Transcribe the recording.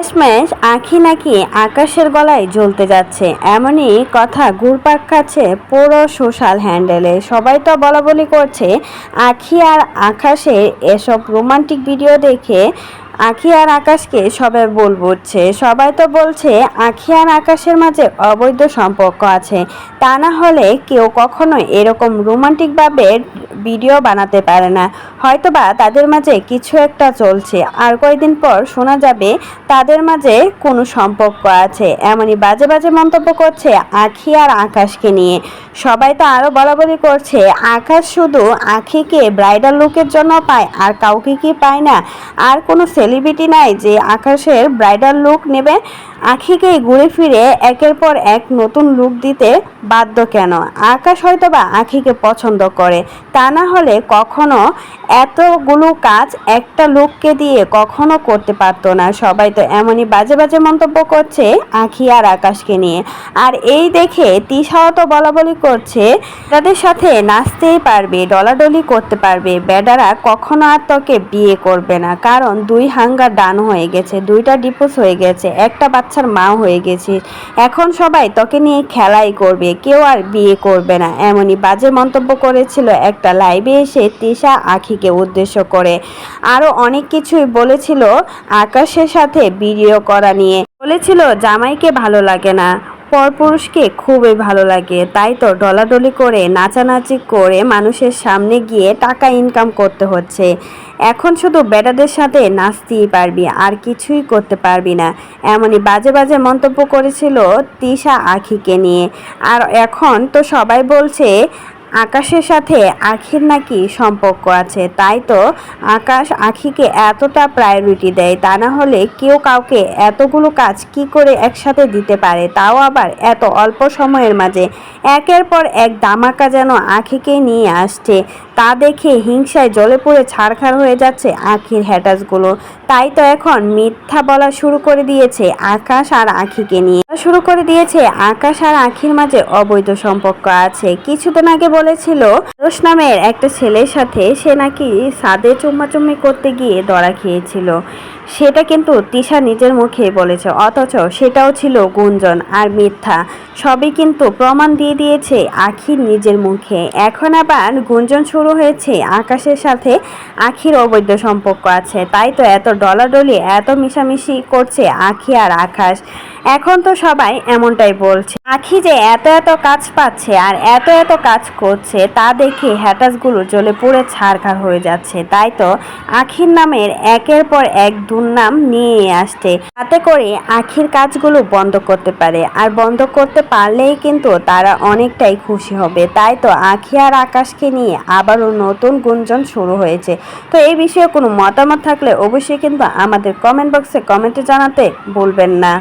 শেষমেশ আঁখি নাকি আকাশের গলায় জ্বলতে যাচ্ছে। এমনই কথা ঘুরপাক খাচ্ছে পুরো সোশ্যাল হ্যান্ডেলে। সবাই তো বলা বলি করছে, আঁখি আর আকাশের এসব রোমান্টিক ভিডিও দেখে আখি আর আকাশকে সবাই বল বুঝছে। সবাই তো বলছে, আখি আর আকাশের মাঝে অবৈধ সম্পর্ক আছে। তা না হলে কেউ কখনো এরকম রোমান্টিকভাবে ভিডিও বানাতে পারে না। হয়তোবা তাদের মাঝে কিছু একটা চলছে। আর কয়েকদিন পর শোনা যাবে, তাদের মাঝে কোনো সম্পর্ক আছে। এমনই বাজে বাজে মন্তব্য করছে আখি আর আকাশকে নিয়ে। সবাই তো আরও বলা বলি করছে, আকাশ শুধু আখিকে ব্রাইডাল লুকের জন্য পায় আর কাউকে কি পায় না। আর কোনো সেলিব্রিটি নাই যে আকাশের ব্রাইডাল লুক নেবে, আখিকেই ঘুরে ফিরে একের পর এক নতুন লুক দিতে বাধ্য কেন? আকাশ হয়তো বা আখিকে পছন্দ করে, তা না হলে কখনো এতগুলো কাজ একটা লোককে দিয়ে কখনো করতে পারতো না। সবাই তো এমনই বাজে বাজে মন্তব্য করছে আখি আর আকাশকে নিয়ে। আর এই দেখে তিশাও তো বলা বলি করছে, তাদের সাথে নাচতেই পারবে, ডলাডলি করতে পারবে। বেডারা কখনো আর তোকে বিয়ে করবে না, কারণ দুই হাঙ্গার ডান হয়ে গেছে, দুইটা ডিপোজ হয়ে গেছে, একটা বাচ্চার মা হয়ে গেছে। এখন সবাই তোকে নিয়ে খেলাই করবে, কেউ আর বিয়ে করবে না। এমনই বাজে মন্তব্য করেছিল একটা লাইভে এসে তিশা আখিকে উদ্দেশ্য করে। আরও অনেক কিছুই বলেছিল আকাশের সাথে ভিডিও করা নিয়ে। বলেছিল, জামাইকে ভালো লাগে না। পরপুরুষকে খুবই ভালো লাগে। তাই তো ডলাডলি করে, নাচানাচি করে মানুষের সামনে গিয়ে টাকা ইনকাম করতে হচ্ছে। এখন শুধু বেটাদের সাথে নাচতেই পারবি, আর কিছুই করতে পারবি না। এমনই বাজে বাজে মন্তব্য করেছিল তিশা আখিকে নিয়ে। আর এখন তো সবাই বলছে আকাশের সাথে আখির নাকি সম্পর্ক আছে, তাই তো? আকাশ আখিকে এতটা প্রায়োরিটি দেয়, তা না হলে কেউ কাউকে এতগুলো কাজ কি করে একসাথে দিতে পারে? তাও আবার এত অল্প সময়ের মাঝে। একের পর এক দামাকা যেন আখিকে নিয়ে আসছে। তা দেখে হিংসায় জলে পড়ে ছাড়খাড় হয়ে যাচ্ছে আখির হ্যাটাসগুলো। তাই তো এখন মিথ্যা বলা শুরু করে দিয়েছে আকাশ আর আখিকে নিয়ে। শুরু করে দিয়েছে আকাশ আর আখির মাঝে অবৈধ সম্পর্ক আছে। কিছুদিন আগে বলেছিল, রোশ নামের একটা ছেলের সাথে সে নাকি সাদে চুম্মাচুম্মি করতে গিয়ে ধরা খেয়েছিল। সেটা কিন্তু তিশা নিজের মুখে বলেছে, অথচ সেটাও ছিল গুঞ্জন আর মিথ্যা। সবই কিন্তু প্রমাণ দিয়ে দিয়েছে আখির নিজের মুখে। এখন আবার গুঞ্জন শুরু হয়েছে আকাশের সাথে আখির অবৈধ সম্পর্ক আছে। তাই তো এত ডলাডলি, এত মিশামিশি করছে আখি আর আকাশ। এখন তো সবাই এমনটাই বলছে। আখি যে এত এত কাজ পাচ্ছে আর এত এত কাজ করছে তা দেখে হ্যাটাসগুলো জ্বলে পুড়ে ছাড়খাড় হয়ে যাচ্ছে। তাই তো আখির নামের একের পর এক দুর্নাম নিয়ে আসছে। তাতে করে আখির কাজগুলো বন্ধ করতে পারে। আর বন্ধ করতে পারলেই কিন্তু তারা অনেকটাই খুশি হবে। তাই তো আখি আর আকাশকে নিয়ে আবারও নতুন গুঞ্জন শুরু হয়েছে। তো এই বিষয়ে কোনো মতামত থাকলে অবশ্যই কিন্তু আমাদের কমেন্ট বক্সে কমেন্টে জানাতে ভুলবেন না।